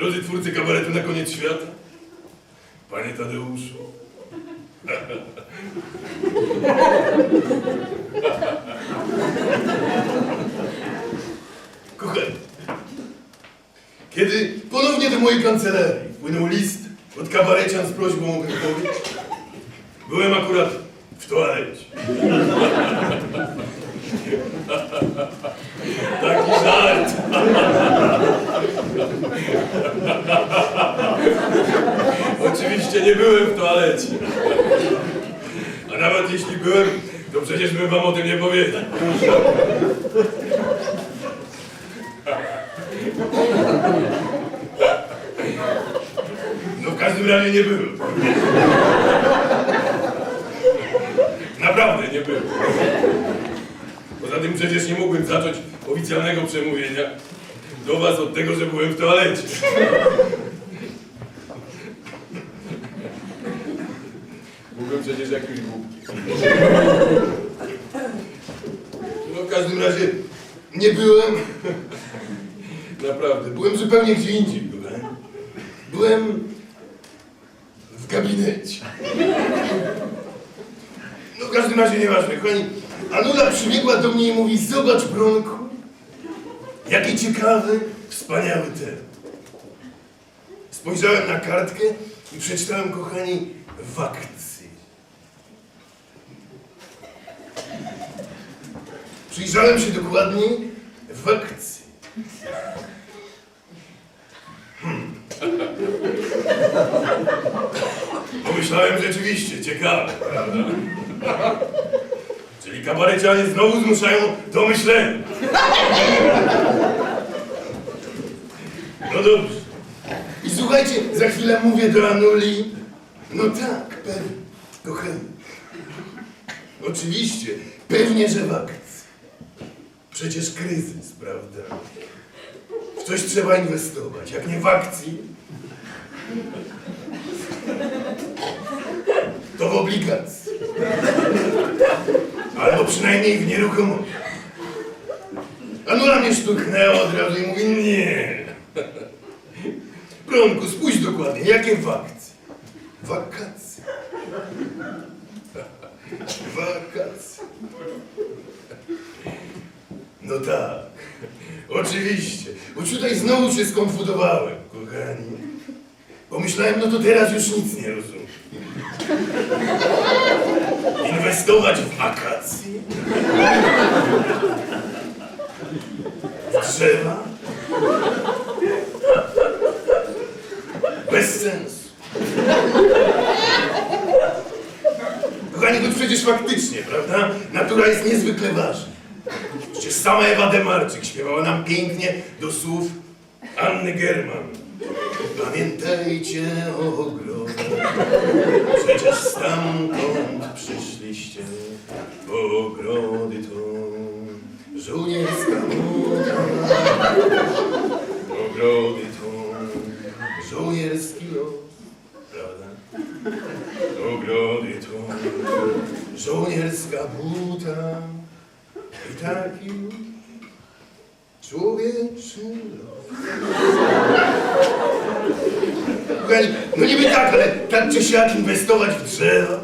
drodzy twórcy kabaretu na koniec świata, panie Tadeuszu. Kochani, kiedy ponownie do mojej kancelarii wpłynął list od kabarecian z prośbą o wypowiedź, byłem akurat w toalecie. Taki żart. Oczywiście nie byłem w toalecie. A nawet jeśli byłem, to przecież bym wam o tym nie powiedział. No w każdym razie nie byłem. Naprawdę nie byłem. Poza tym przecież nie mógłbym zacząć oficjalnego przemówienia do was od tego, że byłem w toalecie. Byłem przecież jakimś głupkiem. No w każdym razie nie byłem. Naprawdę, byłem zupełnie gdzie indziej. Byłem, byłem w gabinecie. No w każdym razie nieważne, kochani. Anula przybiegła do mnie i mówi, zobacz Bronku, jaki ciekawy, wspaniały temat. Spojrzałem na kartkę i przeczytałem, kochani, wakcje. Przyjrzałem się dokładniej, wakcje. Pomyślałem rzeczywiście, ciekawe, prawda? Czyli kabarecianie znowu zmuszają do myślenia. No dobrze. I słuchajcie, za chwilę mówię do Anuli. No tak, pewnie, kochani. Oczywiście, pewnie, że w akcji. Przecież kryzys, prawda? W coś trzeba inwestować, jak nie w akcji, to w obligacji. Albo przynajmniej w nieruchomości. Anula mnie szturchnęła od razu i mówi nie. Bronku, spójrz dokładnie, jakie wakcje? Wakacje. Wakacje. No tak, oczywiście. Bo tutaj znowu się skonfudowałem, kochani. Pomyślałem, no to teraz już nic nie rozumiem. Inwestować w wakacje? W drzewa? Bez sensu. Kochani, to przecież faktycznie, prawda? Natura jest niezwykle ważna. Przecież sama Ewa Demarczyk śpiewała nam pięknie do słów Anny German. Pamiętajcie o ogrodzie, przecież stamtąd przyszliście, bo ogrody to żołnierska moda. Ogrody to żołnierski los, prawda? Ogrody to żołnierska buta i taki człowieczy los. No niby tak, ale tak czy siak inwestować w drzewa?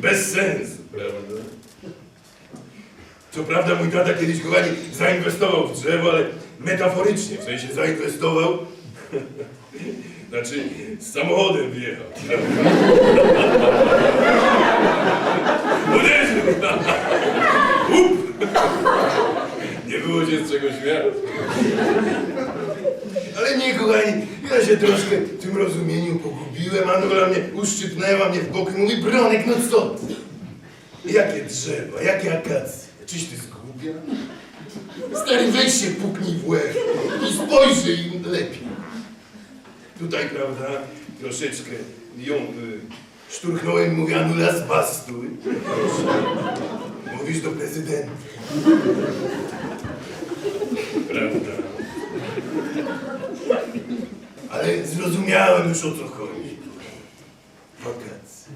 Bez sensu, prawda? Co prawda mój tata kiedyś, kochani, zainwestował w drzewo, ale metaforycznie, w sensie zainwestował, znaczy z samochodem wjechał. Uderzył! Się z czego śmiać. Ale nie, kochani, ja się troszkę w tym rozumieniu pogubiłem. Anula mnie uszczypnęła mnie w bok i mówi, Bronek, no co? Jakie drzewa, jakie akacje? Czyś ty zgubia? Stary, weź się puknij w łeb i spojrzyj im lepiej. Tutaj, prawda, troszeczkę ją y, szturchnąłem, mówię, Anula, zbastuj. Mówisz do prezydenta. Prawda. Ale zrozumiałem już o co chodzi. Wakacje.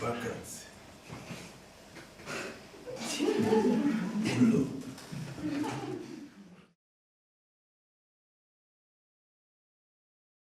Wakacje.